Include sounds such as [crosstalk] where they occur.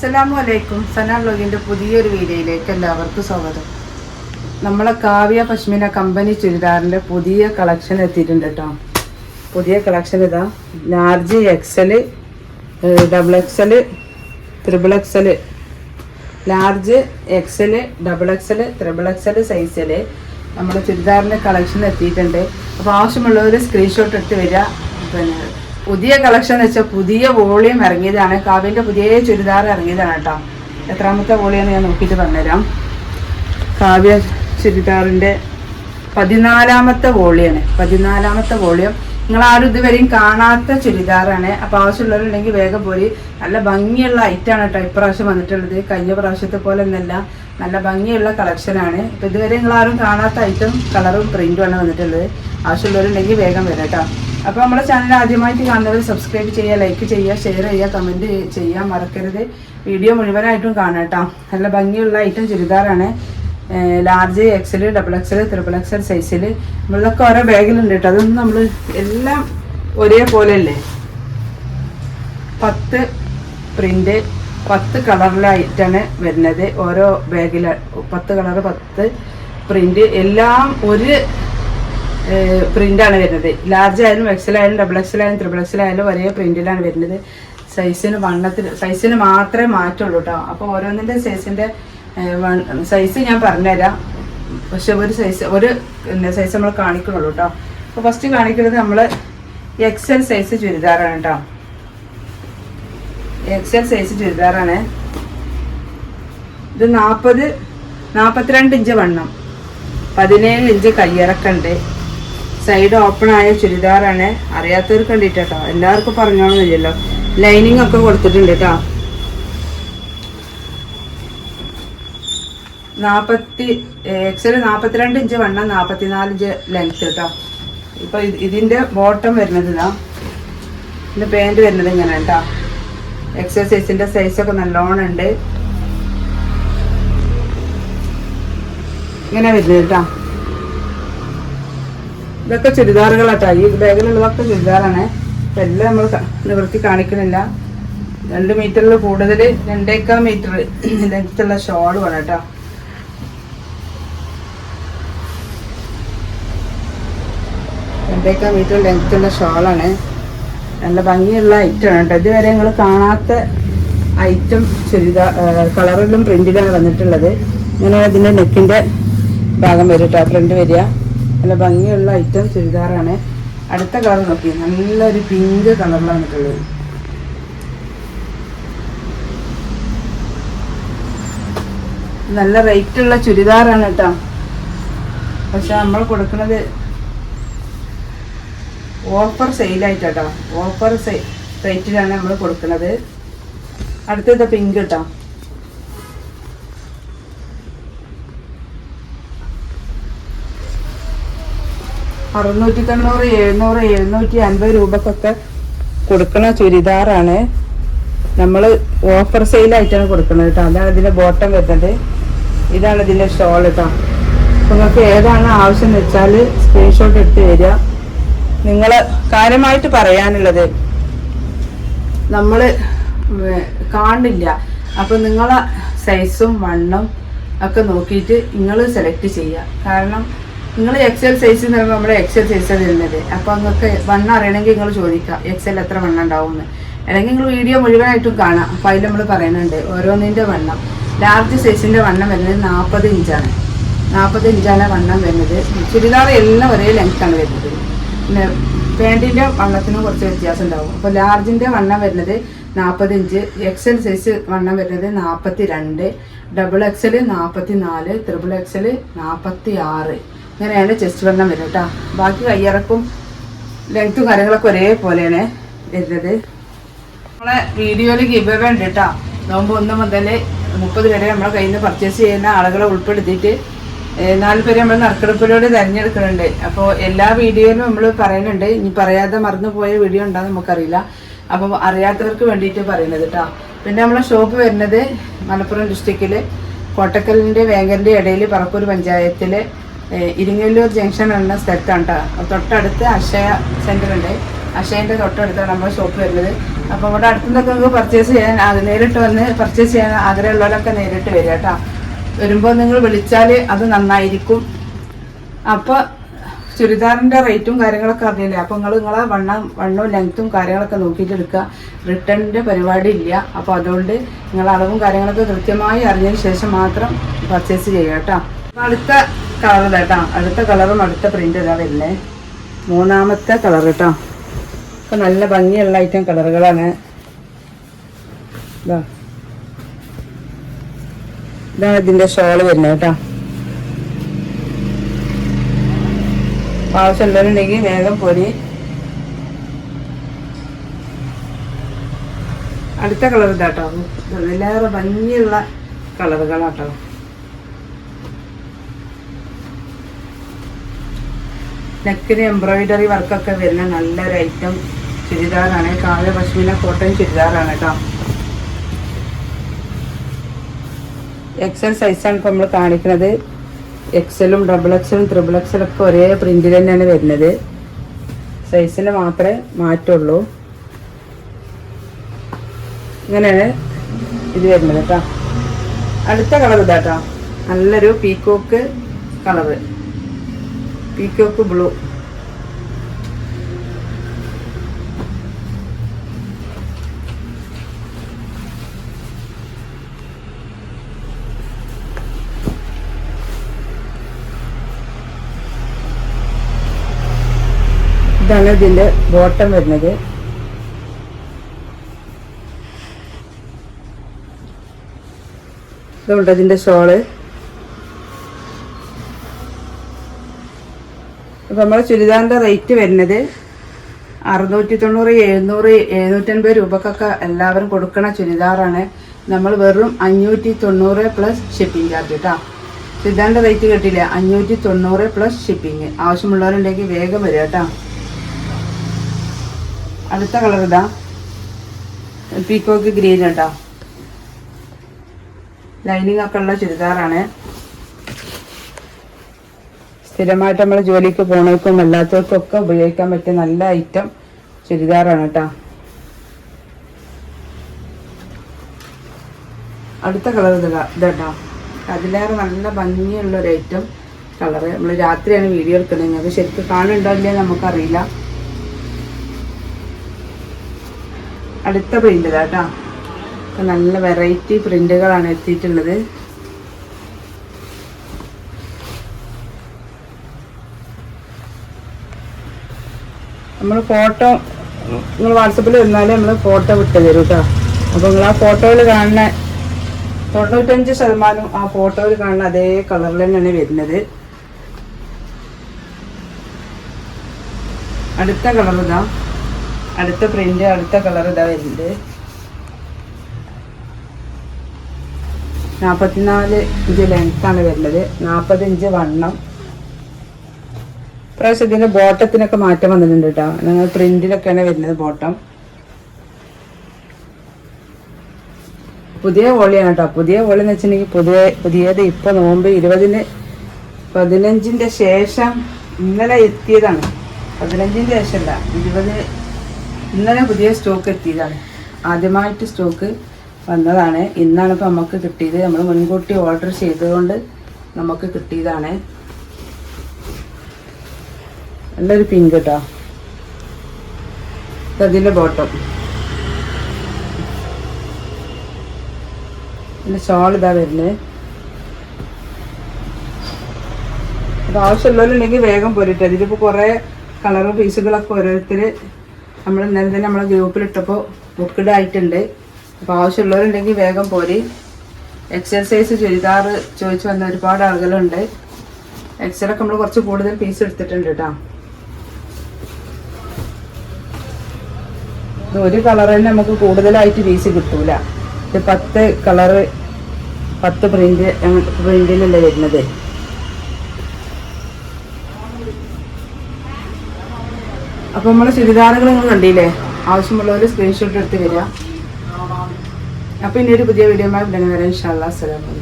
അസ്സലാമു അലൈക്കും സന ബ്ലോഗിന്റെ പുതിയൊരു വീഡിയോയിലേക്ക് എല്ലാവർക്കും സ്വാഗതം. നമ്മളെ കാവ്യ പശ്മിന കമ്പനി ചുരിദാറിന്റെ പുതിയ കളക്ഷൻ എത്തിയിട്ടുണ്ട് കേട്ടോ പുതിയ കളക്ഷൻ ഇതാ. Large XL double XL triple XL large XL double XL triple XL സൈസിൽ നമ്മുടെ ചുരിദാറിന്റെ കളക്ഷൻ എത്തിയിട്ടുണ്ട്. അപ്പോൾ ആവശ്യമുള്ളവർ സ്ക്രീൻഷോട്ട് എടുത്ത് വരിക പിന്നെ പുതിയ കളക്ഷൻ എന്ന് വെച്ചാൽ പുതിയ വോളിയം ഇറങ്ങിയതാണ്. കാവ്യന്റെ പുതിയ ചുരിദാർ ഇറങ്ങിയതാണ് കേട്ടോ. എത്രാമത്തെ വോളിയാന്ന് ഞാൻ നോക്കിയിട്ട് പറഞ്ഞുതരാം. കാവ്യ ചുരിദാറിന്റെ പതിനാലാമത്തെ വോളിയാണ്. പതിനാലാമത്തെ വോളിയം. നിങ്ങൾ ആരും ഇതുവരെയും കാണാത്ത ചുരിദാറാണ്. അപ്പോൾ ആവശ്യമുള്ളവരുണ്ടെങ്കിൽ വേഗം പോയി നല്ല ഭംഗിയുള്ള ഐറ്റാണ് കേട്ടോ ഇപ്രാവശ്യം വന്നിട്ടുള്ളത്. കഴിഞ്ഞ പ്രാവശ്യത്തെ പോലെ ഒന്നല്ല. നല്ല ഭംഗിയുള്ള കളക്ഷനാണ് ഇപ്പം ഇതുവരെ നിങ്ങൾ ആരും കാണാത്ത ഐറ്റം കളറും പ്രിന്റും ആണ് വന്നിട്ടുള്ളത്. ആവശ്യമുള്ളവരുണ്ടെങ്കിൽ വേഗം വരാം കേട്ടോ. അപ്പോൾ നമ്മുടെ ചാനൽ ആദ്യമായിട്ട് കാണുന്നവർ സബ്സ്ക്രൈബ് ചെയ്യുക ലൈക്ക് ചെയ്യുക ഷെയർ ചെയ്യുക കമന്റ് ചെയ്യുക മറക്കരുത്. വീഡിയോ മുഴുവനായിട്ടും കാണാം കേട്ടോ നല്ല ഭംഗിയുള്ള item ചുരിദാറാണ്. Large XL double XL triple XL സൈസിൽ നമ്മളിതൊക്കെ ഓരോ ബാഗിലുണ്ട് കേട്ടോ അതൊന്നും നമ്മൾ എല്ലാം ഒരേപോലെ അല്ലേ പത്ത് പ്രിന്റ് പത്ത് കളറിലായിട്ടാണ് വരുന്നത്. ഓരോ ബാഗിൽ പത്ത് കളർ പത്ത് പ്രിന്റ് എല്ലാം ഒരു പ്രിന്റാണ് വരുന്നത്. ലാർജ് ആയാലും എക്സൽ ആയാലും ഡബിൾ എക്സൽ ആയാലും ത്രിബിൾ എക്സൽ ആയാലും ഒരേ പ്രിന്റിലാണ് വരുന്നത്. സൈസിന് വണ്ണത്തിന് സൈസിന് മാത്രമേ മാറ്റുള്ളൂ കേട്ടോ അപ്പോൾ ഓരോന്നിന്റെ സൈസിന്റെ സൈസ് ഞാൻ പറഞ്ഞുതരാം. പക്ഷെ ഒരു സൈസ് ഒരു സൈസ് നമ്മൾ കാണിക്കുന്നുള്ളൂ കേട്ടോ അപ്പോൾ ഫസ്റ്റ് കാണിക്കുന്നത് നമ്മൾ എക്സൽ സൈസ് ചുരിദാറാണ് കേട്ടോ എക്സൽ സൈസ് ചുരിദാറാണ്. ഇത് നാൽപ്പത് നാൽപ്പത്തിരണ്ട് ഇഞ്ച് വണ്ണം. പതിനേഴ് ഇഞ്ച് കയ്യിറക്കുണ്ട്. സൈഡ് ഓപ്പൺ ആയ ചുരിദാറാണ്. അറിയാത്തവർക്ക് വേണ്ടിയിട്ട് കേട്ടോ എല്ലാവർക്കും പറഞ്ഞോളന്നില്ലല്ലോ ലൈനിങ് ഒക്കെ കൊടുത്തിട്ടുണ്ട് കേട്ടോ നാൽപ്പത്തി എക്സൽ നാൽപ്പത്തിരണ്ട് ഇഞ്ച് വണ്ണം നാൽപ്പത്തിനാല് ഇഞ്ച് ലെങ്ത് കേട്ടോ ഇപ്പൊ ഇത് ഇതിന്റെ ബോട്ടം വരുന്നത് ഇതാ. ഇതിന്റെ പാന്റ് വരുന്നത് ഇങ്ങനെ കേട്ടോ എക്സസൈസിന്റെ സൈസൊക്കെ നല്ലോണം ഉണ്ട്. ഇങ്ങനെ വരുന്നത് കേട്ടോ ഇതൊക്കെ ചുരിദാറുകളാട്ടോ. ഈ ബാഗിലുള്ളതൊക്കെ ചുരിദാറാണ്. എല്ലാം നമ്മൾ നിവൃത്തി കാണിക്കണില്ല. രണ്ട് മീറ്ററിൽ കൂടുതൽ രണ്ടേക്കാൽ മീറ്റർ ലെങ്ത്തുള്ള [clears throat] വേണം കേട്ടോ രണ്ടേക്കാൽ മീറ്റർ ലെങ്ത്തുള്ള ഷോളാണ്. നല്ല ഭംഗിയുള്ള ഐറ്റം ആണ് കേട്ടോ ഇതുവരെ നിങ്ങൾ കാണാത്ത ഐറ്റം ചുരിദാർ കളറിലും പ്രിന്റിലാണ് വന്നിട്ടുള്ളത്. ഇങ്ങനെ അതിന്റെ നെക്കിന്റെ ഭാഗം വരും കേട്ടോ പ്രിന്റ് വരിക. നല്ല ഭംഗിയുള്ള ഐറ്റം ചുരിദാറാണ്. അടുത്ത കളർ നോക്കി. നല്ലൊരു പിങ്ക് കളറിലാണ് വന്നിട്ടുള്ളത് നല്ല റേറ്റ് ഉള്ള ചുരിദാറാണ് കേട്ടോ. പക്ഷെ നമ്മൾ കൊടുക്കുന്നത് ഓഫർ സെയിലായിട്ടോ ഓഫർ റേറ്റിലാണ് നമ്മൾ കൊടുക്കുന്നത്. അടുത്തത് പിങ്ക് കേട്ടോ അറുന്നൂറ്റി തൊണ്ണൂറ് എഴുന്നൂറ് എഴുന്നൂറ്റി അൻപത് രൂപക്കൊക്കെ കൊടുക്കണ ചുരിദാറാണ് നമ്മൾ ഓഫർ സെയിലായിട്ടാണ് കൊടുക്കുന്നത് കേട്ടോ. അതാണ് ഇതിന്റെ ബോട്ടം വരുന്നത്. ഇതാണ് ഇതിന്റെ ഷോൾ കേട്ടോ. നിങ്ങൾക്ക് ഏതാണ് ആവശ്യം എന്ന് വെച്ചാൽ സ്ക്രീൻഷോട്ട് എടുത്ത് തരിക. നിങ്ങൾ കാര്യമായിട്ട് പറയാനുള്ളത് നമ്മൾ കാണില്ല. അപ്പം നിങ്ങളെ സൈസും വണ്ണം ഒക്കെ നോക്കിയിട്ട് നിങ്ങൾ സെലക്ട് ചെയ്യുക. കാരണം നിങ്ങൾ എക്സൽ സൈസ് എന്ന് പറയുമ്പോൾ നമ്മുടെ എക്സൽ സൈസ് തരുന്നത്. അപ്പോൾ നിങ്ങൾക്ക് വണ്ണം അറിയണമെങ്കിൽ നിങ്ങൾ ചോദിക്കുക എക്സൽ എത്ര വണ്ണം ഉണ്ടാവും എന്ന് അല്ലെങ്കിൽ നിങ്ങൾ വീഡിയോ മുഴുവനായിട്ടും കാണാം. അപ്പോൾ അതിൽ നമ്മൾ പറയുന്നുണ്ട് ഓരോന്നിന്റെ വണ്ണം. ലാർജ് സൈസിന്റെ വണ്ണം വരുന്നത് നാൽപ്പത് ഇഞ്ചാണ്. നാൽപ്പത് ഇഞ്ചാണ് വണ്ണം വരുന്നത്. ചുരിദാർ എല്ലാം ഒരേ ലെങ്ത്താണ് വരുന്നത്. പിന്നെ പാന്റിന്റെ വണ്ണത്തിനും കുറച്ച് വ്യത്യാസം ഉണ്ടാവും അപ്പോൾ ലാർജിന്റെ വണ്ണം വരുന്നത് നാൽപ്പത് ഇഞ്ച് എക്സൽ സൈസ് വണ്ണം വരുന്നത് നാൽപ്പത്തി രണ്ട് ഡബിൾ എക്സൽ നാൽപ്പത്തി നാല് ത്രിബിൾ എക്സൽ നാൽപ്പത്തി ആറ് ഇങ്ങനെയാണ് ചെസ്റ്റ് വണ്ണം വരുന്നത് കേട്ടോ ബാക്കി കയ്യിറക്കും ലെങ്ത്തും കാര്യങ്ങളൊക്കെ ഒരേപോലെയാണ് വരുന്നത്. നമ്മളെ വീഡിയോയിൽ അവേ ഉണ്ട് കേട്ടോ നോമ്പ് ഒന്ന് മുതൽ മുപ്പത് വരെ നമ്മളെ കയ്യിൽ നിന്ന് പർച്ചേസ് ചെയ്യുന്ന ആളുകളെ ഉൾപ്പെടുത്തിയിട്ട് നാല് പേര് നമ്മൾ നറുക്കെടുപ്പിലൂടെ തിരഞ്ഞെടുക്കുന്നുണ്ട്. അപ്പോൾ എല്ലാ വീഡിയോയിലും നമ്മൾ പറയുന്നുണ്ട്. ഇനി പറയാതെ മറന്നു പോയ വീഡിയോ ഉണ്ടാകും നമുക്കറിയില്ല. അപ്പോൾ അറിയാത്തവർക്ക് വേണ്ടിയിട്ട് പറയുന്നത് കേട്ടോ പിന്നെ നമ്മളെ ഷോപ്പ് വരുന്നത് മലപ്പുറം ഡിസ്ട്രിക്റ്റിൽ കോട്ടക്കലിന്റെ വേങ്കലിന്റെ ഇടയിൽ പറപ്പൂർ പഞ്ചായത്തിൽ ഇരിങ്ങല്ലൂർ ജംഗ്ഷൻ എന്ന സ്ഥലത്താണ് കേട്ടോ തൊട്ടടുത്ത് അക്ഷയ സെന്റർ ഉണ്ട്. അക്ഷയന്റെ തൊട്ടടുത്താണ് നമ്മുടെ ഷോപ്പ് വരുന്നത്. അപ്പോൾ ഇവിടെ അടുത്തുനിന്നൊക്കെ നിങ്ങൾക്ക് പർച്ചേസ് ചെയ്യാൻ അത് നേരിട്ട് വന്ന് പർച്ചേസ് ചെയ്യാൻ ആഗ്രഹമുള്ളവരൊക്കെ നേരിട്ട് വരിക കേട്ടോ വരുമ്പോൾ നിങ്ങൾ വിളിച്ചാൽ അത് നന്നായിരിക്കും. അപ്പോൾ ചുരിദാറിന്റെ റേറ്റും കാര്യങ്ങളൊക്കെ അറിയില്ലേ? അപ്പോൾ നിങ്ങൾ നിങ്ങളെ വണ്ണം വണ്ണവും ലെങ്ത്തും കാര്യങ്ങളൊക്കെ നോക്കിയിട്ട് എടുക്കുക. റിട്ടേണിന്റെ പരിപാടി ഇല്ല. അപ്പോൾ അതുകൊണ്ട് നിങ്ങൾ അളവും കാര്യങ്ങളൊക്കെ കൃത്യമായി അറിഞ്ഞതിന് ശേഷം മാത്രം പർച്ചേസ് ചെയ്യുക കേട്ടോ അടുത്ത കളർ കേട്ടോ. അടുത്ത കളറും അടുത്ത പ്രിന്റ് ഇതാ വരുന്നത് മൂന്നാമത്തെ കളർ കേട്ടോ. ഇപ്പൊ നല്ല ഭംഗിയുള്ള ഐറ്റം കളറുകളാണ്. ഇതാ. ഇതാണ് ഇതിന്റെ ഷോൾ വരുന്നത് കേട്ടോ. ആവശ്യമുള്ളവരുണ്ടെങ്കിൽ വേഗം പൊരി. അടുത്ത കളർ ഇതാട്ടോ. ഇതിലേറെ ഭംഗിയുള്ള കളറുകളാട്ടോ. നെക്കിന് എംബ്രോയിഡറി വർക്കൊക്കെ വരുന്ന നല്ലൊരു ഐറ്റം ചുരിദാറാണ്. കാവ്യ പശ്മിന കോട്ടൺ ചുരിദാറാണ് കേട്ടോ എക്സൽ സൈസാണ് ഇപ്പോൾ നമ്മൾ കാണിക്കുന്നത്. എക്സലും ഡബിൾ എക്സലും ത്രിബിൾ എക്സലും ഒക്കെ ഒരേ പ്രിന്റിൽ തന്നെയാണ് വരുന്നത്. സൈസിന് മാത്രമേ മാറ്റുള്ളൂ. ഇങ്ങനെയാണ് ഇത് വരുന്നത് കേട്ടോ അടുത്ത കളർ ഇതാട്ടോ നല്ലൊരു പീക്കോക്ക് കളറ് പീക്കോക്ക് ബ്ലൂ. ഇതാണ് ഇതിന്റെ ബോട്ടം വരുന്നത്. ഇതുണ്ട് ഇതിന്റെ ഷോൾ അപ്പൊ നമ്മുടെ ചുരിദാറിന്റെ റേറ്റ് വരുന്നത് അറുന്നൂറ്റി തൊണ്ണൂറ് എഴുന്നൂറ് എഴുന്നൂറ്റൻപത് രൂപക്കൊക്കെ എല്ലാവരും കൊടുക്കണ ചുരിദാറാണ്. നമ്മൾ വെറും അഞ്ഞൂറ്റി തൊണ്ണൂറ് പ്ലസ് ഷിപ്പിംഗ് ചാർജ് കേട്ടോ ചുരിദാറിന്റെ റേറ്റ് കിട്ടില്ല? അഞ്ഞൂറ്റി തൊണ്ണൂറ് പ്ലസ് ഷിപ്പിംഗ് ആവശ്യമുള്ളവരുണ്ടെങ്കിൽ വേഗം വരിക കേട്ടോ അടുത്ത കളർ ഇതാ. പീക്കോക്ക് ഗ്രീൻ കേട്ടോ ലൈനിങ് ഒക്കെ ഉള്ള ചുരിദാറാണ്. സ്ഥിരമായിട്ട് നമ്മൾ ജോലിക്ക് പോണവർക്കും അല്ലാത്തവർക്കും ഒക്കെ ഉപയോഗിക്കാൻ പറ്റിയ നല്ല ഐറ്റം ചുരിദാറാണ് കേട്ടോ അടുത്ത കളർ ഇതാ ഇതാട്ടോ അതിലേറെ നല്ല ഭംഗിയുള്ള ഒരു ഐറ്റം കളറ് നമ്മൾ രാത്രിയാണ് വീഡിയോ എടുക്കുന്നത് നിങ്ങൾക്ക് ശരിക്കും കാണുന്നുണ്ടോ ഇല്ലേ നമുക്കറിയില്ല. അടുത്ത പ്രിന്റ് കേട്ടോ നല്ല വെറൈറ്റി പ്രിന്റുകളാണ് എത്തിയിട്ടുള്ളത്. നമ്മൾ ഫോട്ടോ നിങ്ങൾ വാട്സപ്പിൽ വന്നാലേ നമ്മൾ ഫോട്ടോ വിട്ട് തരും കേട്ടോ അപ്പോൾ നിങ്ങൾ ആ ഫോട്ടോയിൽ കാണുന്ന തൊണ്ണൂറ്റഞ്ച് ശതമാനം ആ ഫോട്ടോയിൽ കാണുന്ന അതേ കളറിൽ തന്നെയാണ് വരുന്നത്. അടുത്ത കളർ ഇതാ. അടുത്ത പ്രിന്റ് അടുത്ത കളർ ഇതാ വരുന്നത്. നാൽപ്പത്തിനാല് ഇഞ്ച് ലെങ്ത് ആണ് വരുന്നത്. നാൽപ്പത് ഇഞ്ച് വണ്ണം. പ്രാവശ്യം ഇതിന്റെ ബോട്ടത്തിനൊക്കെ മാറ്റം വന്നിട്ടുണ്ട് കേട്ടോ. നിങ്ങൾ പ്രിന്റിലൊക്കെയാണ് വരുന്നത് ബോട്ടം. പുതിയ വോളിയാണ് കേട്ടോ. പുതിയ വോളി എന്ന് വെച്ചിട്ടുണ്ടെങ്കിൽ പുതിയ പുതിയത് ഇപ്പൊ നോമ്പ് ഇരുപതിന് പതിനഞ്ചിന്റെ ശേഷം ഇന്നലെ എത്തിയതാണ്. പതിനഞ്ചിന്റെ അല്ല ഇരുപത് ഇന്നലെ പുതിയ സ്റ്റോക്ക് എത്തിയതാണ്. ആദ്യമായിട്ട് സ്റ്റോക്ക് വന്നതാണ്. ഇന്നാണ് ഇപ്പൊ നമുക്ക് കിട്ടിയത്. നമ്മൾ മുൻകൂട്ടി ഓർഡർ ചെയ്തതുകൊണ്ട് നമുക്ക് കിട്ടിയതാണ്. നല്ലൊരു പിങ്ക് കേട്ടോ അതിന്റെ ബോട്ടം പിന്നെ ഷോൾ ഇതാ വരുന്നത് അത് ആവശ്യമുള്ളവരുണ്ടെങ്കിൽ വേഗം പോരിട്ട്. അതിലിപ്പോൾ കുറേ കളറും പീസുകളൊക്കെ ഓരോരുത്തർ നമ്മൾ ഇന്നലെ തന്നെ നമ്മളെ ഗ്രൂപ്പിലിട്ടപ്പോൾ ബുക്ക്ഡ് ആയിട്ടുണ്ട്. അപ്പോൾ ആവശ്യമുള്ളവരുണ്ടെങ്കിൽ വേഗം പോരി. എക്സസൈസ് ചുരിദാർ ചോദിച്ചു വന്ന ഒരുപാട് ആളുകളുണ്ട്. എക്സലൊക്കെ നമ്മൾ കുറച്ച് കൂടുതൽ പീസ് എടുത്തിട്ടുണ്ട് കേട്ടോ ഇത് ഒരു കളർ തന്നെ നമുക്ക് കൂടുതലായിട്ട് പീസ് കിട്ടൂല. ഇത് പത്ത് കളറ് പത്ത് പ്രിന്റ് പ്രിന്റിലല്ലേ വരുന്നത്. അപ്പൊ നമ്മളെ ചുരിദാറുകൾ നിങ്ങൾ കണ്ടില്ലേ? ആവശ്യമുള്ളവർ സ്ക്രീൻഷോട്ട് എടുത്ത് വരിക. അപ്പൊ ഇനി ഒരു പുതിയ വീഡിയോ ഉടനെ വരാം. ഇൻഷാല്ലാ അസ്സലാമു അലൈക്കും.